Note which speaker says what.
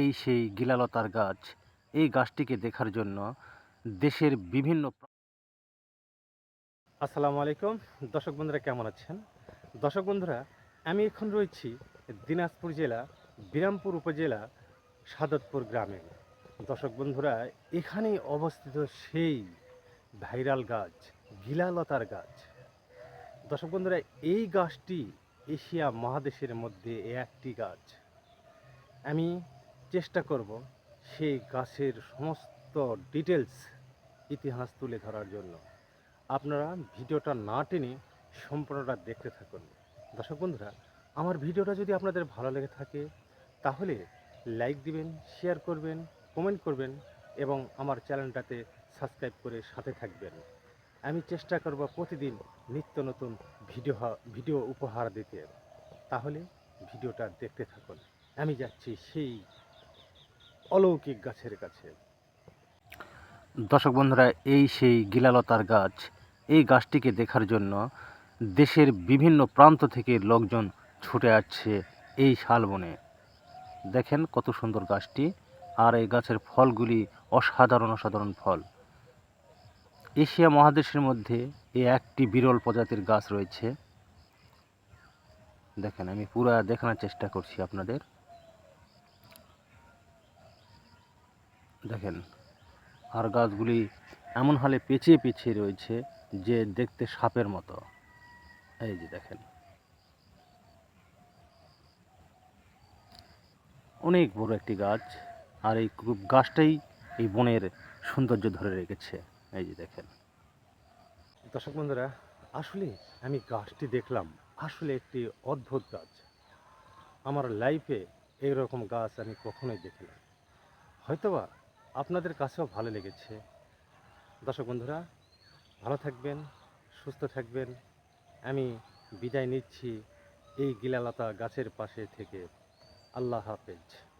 Speaker 1: এই সেই গিলালতার গাছ এই গাছটিকে দেখার জন্য দেশের বিভিন্ন আসসালামু আলাইকুম। দর্শক বন্ধুরা, কেমন আছেন? দর্শক বন্ধুরা, আমি এখন রয়েছি দিনাজপুর জেলা, বিরামপুর উপজেলা, সাদতপুর গ্রামে। দর্শক বন্ধুরা, এখানেই অবস্থিত সেই ভাইরাল গাছ, গিলালতার গাছ। দর্শক বন্ধুরা, এই গাছটি এশিয়া মহাদেশের মধ্যে একটি গাছ। আমি চেষ্টা করব সেই গাছের সমস্ত ডিটেলস ইতিহাস তুলে ধরার জন্য। আপনারা ভিডিওটা না টেনে সম্পূর্ণটা দেখতে থাকুন। দর্শক বন্ধুরা, আমার ভিডিওটা যদি আপনাদের ভালো লেগে থাকে, তাহলে লাইক দিবেন শেয়ার করবেন কমেন্ট করবেন এবং আমার চ্যানেলটাতে সাবস্ক্রাইব করে সাথে থাকবেন। আমি চেষ্টা করব প্রতিদিন নিত্য নতুন ভিডিও ভিডিও উপহার দিতে। তাহলে ভিডিওটা দেখতে থাকুন। আমি যাচ্ছি সেই অলৌকিক গাছের কাছে। দর্শক বন্ধুরা, এই সেই গিলালতার গাছ, এই গাছটিকে দেখার জন্য দেশের বিভিন্ন প্রান্ত থেকে লোকজন ছুটে আসছে এই শালবনে। দেখেন কত সুন্দর গাছটি, আর এই গাছের ফলগুলি অসাধারণ অসাধারণ ফল। এশিয়া মহাদেশের মধ্যে এই একটি বিরল প্রজাতির গাছ রয়েছে। দেখেন, আমি পুরা দেখানোর চেষ্টা করছি আপনাদের। দেখেন, আর গাছগুলি এমন হালে পেঁচিয়ে পেঁচিয়ে রয়েছে যে দেখতে সাপের মতো। এই যে দেখেন। অনেক বড় একটি গাছ, আর এই গাছটাই এই বনের সৌন্দর্য ধরে রেখেছে। এই যে দেখেন। দর্শক বন্ধুরা, আসলে আমি গাছটি দেখলাম। আসলে একটি অদ্ভুত গাছ। আমার লাইফে এইরকম গাছ আমি কখনোই দেখিনি হয়তোবা আপনাদের কাছেও ভালো লেগেছে। দর্শক বন্ধুরা, ভালো থাকবেন, সুস্থ থাকবেন। আমি বিদায় নিচ্ছি এই গিলালতা গাছের পাশে থেকে। আল্লাহ হাফেজ।